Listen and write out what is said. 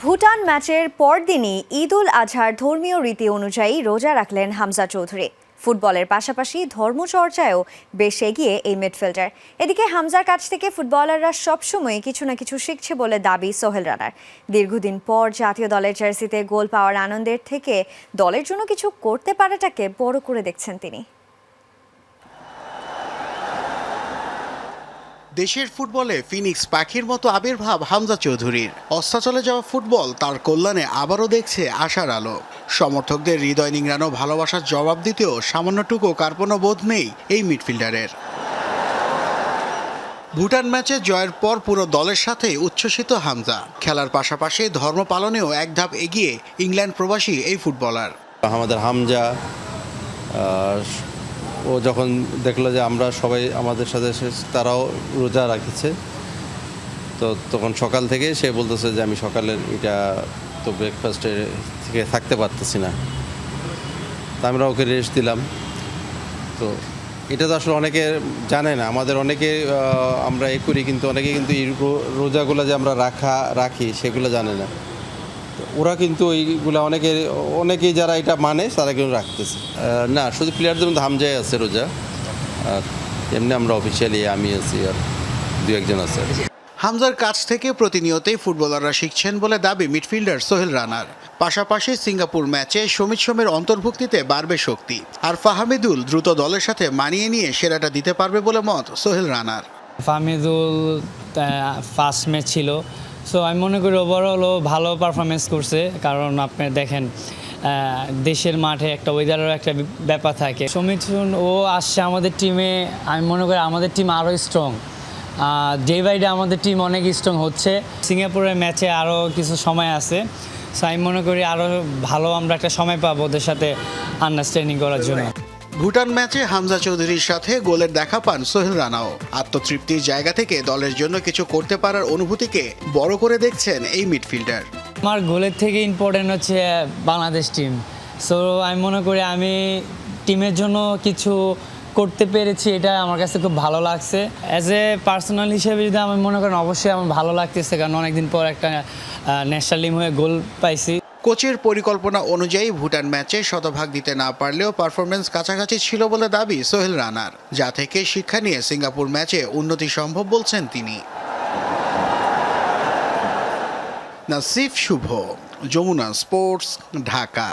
ভুটান ম্যাচের পরদিনই ঈদ উল আজহার ধর্মীয় রীতি অনুযায়ী রোজা রাখলেন হামজা চৌধুরী। ফুটবলের পাশাপাশি ধর্মচর্চায়ও বেশ এগিয়ে এই মিডফিল্ডার। এদিকে হামজার কাছ থেকে ফুটবলাররা সবসময় কিছু না কিছু শিখছে বলে দাবি সোহেল রানার। দীর্ঘদিন পর জাতীয় দলের জার্সিতে গোল পাওয়ার আনন্দের থেকে দলের জন্য কিছু করতে পারাটাকে বড় করে দেখছেন তিনি। দেশের ফুটবলে ফিনিক্স পাখির মতো আবির্ভাব হামজা চৌধুরীর। অস্তাচলে যাওয়া ফুটবল তার কল্যাণে আবারও দেখছে আশার আলো। সমর্থকদের হৃদয় নিংড়ানো ভালোবাসার জবাব দিতেও সামান্যটুকু কার্পণ্য বোধ নেই এই মিডফিল্ডারের। ভুটান ম্যাচে জয়ের পর পুরো দলের সাথে উচ্ছ্বসিত হামজা। খেলার পাশাপাশি ধর্ম পালনেও এক ধাপ এগিয়ে ইংল্যান্ড প্রবাসী এই ফুটবলার। আমাদের হামজা ও যখন দেখল যে আমরা সবাই আমাদের সাথে তারাও রোজা রাখেছে, তো তখন সকাল থেকে সে বলতেছে যে আমি সকালের এটা তো ব্রেকফাস্টে থেকে থাকতে পারতেছি না। তা আমরা ওকে রেস্ট দিলাম। তো এটা তো আসলে অনেকে জানে না, আমাদের অনেকে আমরা এ করি কিন্তু অনেকে কিন্তু এই রোজাগুলো যে আমরা রাখা, রাখি সেগুলো জানে না। ওরা কিন্তু এইগুলো অনেকে অনেকেই যারা এটা মানে তারা কিন্তু রাখতেছে। না শুধু প্লেয়ারদের মধ্যে হামজাই আছে রোজা। আর এমনি আমরা অফিসিয়ালি আমি আছি আর দু একজন আছে হামজার কাছ থেকে প্রতিনিয়তই ফুটবলাররা শিখছেন বলে দাবি মিডফিল্ডার সোহেল রানার। পাশাপাশি সিঙ্গাপুর ম্যাচে সমিত সোমের অন্তর্ভুক্তিতে বাড়বে শক্তি। আর ফাহামিদুল দ্রুত দলের সাথে মানিয়ে নিয়ে সেরাটা দিতে পারবে বলে মত সোহেল রানার। ফাহমিদুল ফার্স্ট ম্যাচ ছিল। সো আমি মনে করি ওভারঅলও ভালো পারফরমেন্স করছে। কারণ আপনি দেখেন দেশের মাঠে একটা ওয়েদারেরও একটা ব্যাপার থাকে। সমিত সুন ও আসছে আমাদের টিমে আমি মনে করি আমাদের টিম আরও স্ট্রং ডে বাই ডে আমাদের টিম অনেক স্ট্রং হচ্ছে। সিঙ্গাপুরের ম্যাচে আরও কিছু সময় আছে। সো আমি মনে করি আরও ভালো আমরা একটা সময় পাবো ওদের সাথে আন্ডারস্ট্যান্ডিং করার জন্য। ভুটান ম্যাচে হামজা চৌধুরীর সাথে গোলের দেখা পান সোহেল রানাও। আত্মতৃপ্তির জায়গা থেকে দলের জন্য কিছু করতে পারার অনুভূতিকে বড় করে দেখছেন এই মিডফিল্ডার। আমার গোলের থেকে ইম্পর্টেন্ট হচ্ছে বাংলাদেশ টিম সো আমি মনে করি আমি টিমের জন্য কিছু করতে পেরেছি, এটা আমার কাছে খুব ভালো লাগছে। অ্যাজ এ পার্সোনাল হিসেবে যদি আমি মনে করেন, অবশ্যই আমার ভালো লাগতেছে, কারণ অনেকদিন পর একটা ন্যাশনাল টিম হয়ে গোল পাইছি। কোচের পরিকল্পনা অনুযায়ী ভুটান ম্যাচে শতভাগ দিতে না পারলেও পারফরমেন্স কাছাকাছি ছিল বলে দাবি সোহেল রানার, যা থেকে শিক্ষা নিয়ে সিঙ্গাপুর ম্যাচে উন্নতি সম্ভব বলছেন তিনি। নাসিফ শুভ, যমুনা স্পোর্টস, ঢাকা।